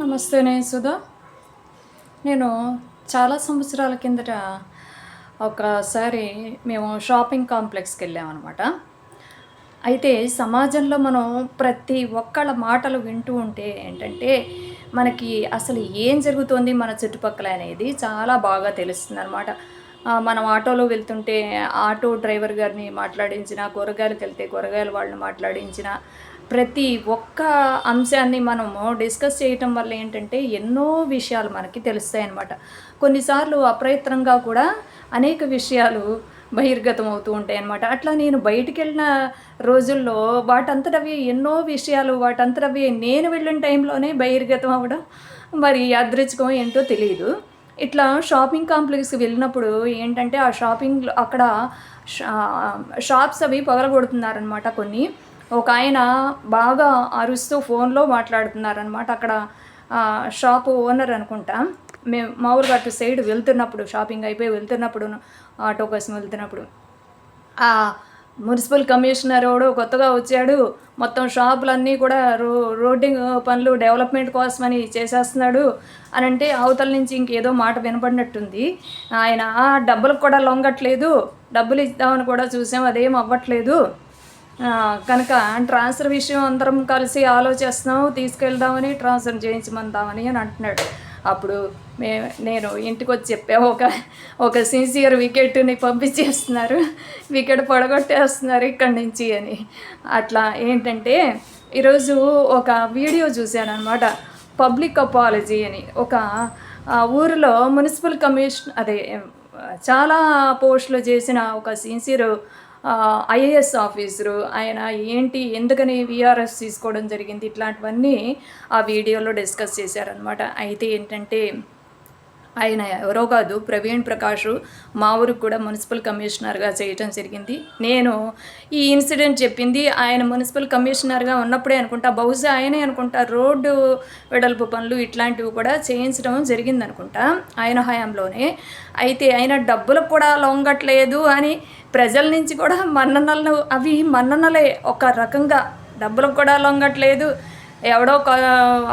నమస్తే నేను సుధా నేను చాలా సంవత్సరాల కిందట ఒకసారి మేము షాపింగ్ కాంప్లెక్స్కి వెళ్ళామన్నమాట. అయితే సమాజంలో మనం ప్రతి ఒక్కళ్ళ మాటలు వింటూ ఉంటే ఏంటంటే మనకి అసలు ఏం జరుగుతోంది మన చుట్టుపక్కల అనేది చాలా బాగా తెలుస్తుంది అనమాట మనం ఆటోలో వెళ్తుంటే ఆటో డ్రైవర్ గారిని మాట్లాడించిన కూరగాయలకు వెళ్తే కూరగాయల వాళ్ళని మాట్లాడించిన ప్రతి ఒక్క అంశాన్ని మనము డిస్కస్ చేయటం వల్ల ఏంటంటే ఎన్నో విషయాలు మనకి తెలుస్తాయి అన్నమాట కొన్నిసార్లు అప్రయత్నంగా కూడా అనేక విషయాలు బహిర్గతం అవుతూ ఉంటాయి అన్నమాట అట్లా నేను బయటికి వెళ్ళిన రోజుల్లో వాటంతటవి ఎన్నో విషయాలు వాటంతటవి నేను వెళ్ళిన టైంలోనే బహిర్గతం అవ్వడం మరి యాదృచ్ఛికం ఏంటో తెలియదు ఇట్లా షాపింగ్ కాంప్లెక్స్కి వెళ్ళినప్పుడు ఏంటంటే ఆ షాపింగ్ అక్కడ షాప్స్ అవి పగలగొడుతున్నారనమాట కొన్ని. ఒక ఆయన బాగా అరుస్తూ ఫోన్లో మాట్లాడుతున్నారనమాట అక్కడ షాపు ఓనర్ అనుకుంటా. మేము మామూలుగా అటు సైడ్ వెళ్తున్నప్పుడు షాపింగ్ అయిపోయి వెళ్తున్నప్పుడు ఆటో కోసం వెళ్తున్నప్పుడు ఆ మున్సిపల్ కమిషనర్ ఎవడో కొత్తగా వచ్చాడు. మొత్తం షాపులన్నీ కూడా రో రోడ్డింగ్ పనులు డెవలప్మెంట్ కోసమని చేసేస్తున్నాడు. అని అంటే అవతల నుంచి ఇంకేదో మాట వినపడినట్టుంది. ఆయన డబ్బులకు కూడా లొంగట్లేదు. డబ్బులు ఇద్దామని కూడా చూసాం. అదేం అవ్వట్లేదు. కనుక ట్రాన్స్ఫర్ విషయం అందరం కలిసి ఆలోచిస్తున్నాం తీసుకెళ్దామని ట్రాన్స్ఫర్ చేయించమందామని అని అంటున్నాడు. అప్పుడు మే నేను ఇంటికి వచ్చి చెప్పా ఒక ఒక సిన్సియర్ వికెట్ని పంపించేస్తున్నారు వికెట్ పడగొట్టేస్తున్నారు ఇక్కడి నుంచి అని. అట్లా ఏంటంటే ఈరోజు ఒక వీడియో చూశాను అనమాట పబ్లిక్ అపాలజీ అని. ఒక ఊరిలో మున్సిపల్ కమిషన్ అదే చాలా పోస్టులు చేసిన ఒక సిన్సియర్ ఐఏఎస్ ఆఫీసరు ఆయన ఏంటి ఎందుకని విఆర్ఎస్ తీసుకోవడం జరిగింది ఇట్లాంటివన్నీ ఆ వీడియోలో డిస్కస్ చేశారనమాట అయితే ఏంటంటే ఆయన ఎవరో కాదు ప్రవీణ్ ప్రకాష్ మా ఊరికి కూడా మున్సిపల్ కమిషనర్గా చేయటం జరిగింది. నేను ఈ ఇన్సిడెంట్ చెప్పింది ఆయన మున్సిపల్ కమిషనర్గా ఉన్నప్పుడే అనుకుంటా బహుశా ఆయనే అనుకుంటా రోడ్డు వెడల్పు పనులు ఇట్లాంటివి కూడా చేయించడం జరిగింది అనుకుంటా ఆయన హయాంలోనే. అయితే ఆయన డబ్బులకు కూడా లొంగట్లేదు అని ప్రజల నుంచి కూడా మన్ననలు అవి మన్ననలే. ఒక రకంగా డబ్బులకు కూడా లొంగట్లేదు. ఎవడో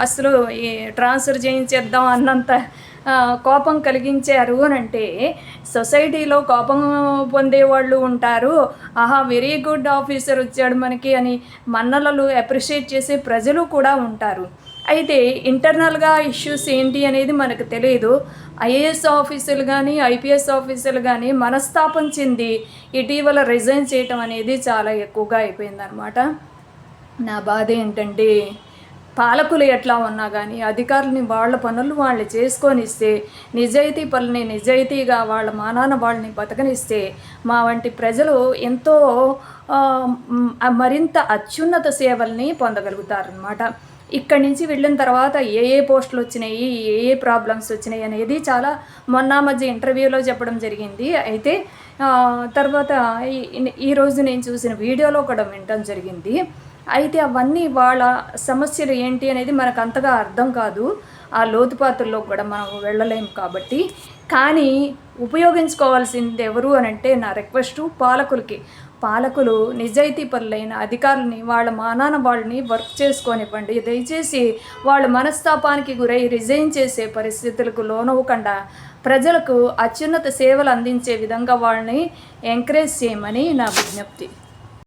అసలు ఈ ట్రాన్స్ఫర్ చేయించేద్దాం అన్నంత కోపం కలిగించారు అని అంటే సొసైటీలో కోపం పొందేవాళ్ళు ఉంటారు. ఆహా వెరీ గుడ్ ఆఫీసర్ వచ్చాడు మనకి అని మన్నలలు అప్రిషియేట్ చేసే ప్రజలు కూడా ఉంటారు. అయితే ఇంటర్నల్గా ఇష్యూస్ ఏంటి అనేది మనకు తెలియదు ఐఏఎస్ ఆఫీసులు కానీ ఐపీఎస్ ఆఫీసులు కానీ మనస్తాపం చెంది ఇటీవల రిజైన్ చేయటం అనేది చాలా ఎక్కువగా అయిపోయిందనమాట నా బాధ ఏంటంటే పాలకులు ఎట్లా ఉన్నా కానీ అధికారులని వాళ్ళ పనులు వాళ్ళు చేసుకొనిస్తే నిజాయితీ పనులని నిజాయితీగా వాళ్ళ మానాన వాళ్ళని బతకనిస్తే మా వంటి ప్రజలు ఎంతో మరింత అత్యున్నత సేవల్ని పొందగలుగుతారనమాట ఇక్కడి నుంచి వెళ్ళిన తర్వాత ఏ ఏ పోస్టులు వచ్చినాయి ఏ ఏ ప్రాబ్లమ్స్ వచ్చినాయి అనేది చాలా మొన్న మధ్య ఇంటర్వ్యూలో చెప్పడం జరిగింది. అయితే తర్వాత ఈరోజు నేను చూసిన వీడియోలో కూడా వినటం జరిగింది. అయితే అవన్నీ వాళ్ళ సమస్యలు ఏంటి అనేది మనకు అంతగా అర్థం కాదు. ఆ లోతుపాతుల్లో కూడా మనం వెళ్ళలేము కాబట్టి. కానీ ఉపయోగించుకోవాల్సింది ఎవరు అని అంటే నా రిక్వెస్ట్ పాలకులకి. పాలకులు నిజాయితీ పరులైన అధికారులని వాళ్ళ మానాన వాళ్ళని వర్క్ చేసుకోనివ్వండి. దయచేసి వాళ్ళ మనస్తాపానికి గురై రిజైన్ చేసే పరిస్థితులకు లోనవ్వకుండా ప్రజలకు అత్యున్నత సేవలు అందించే విధంగా వాళ్ళని ఎంకరేజ్ చేయమని నా విజ్ఞప్తి.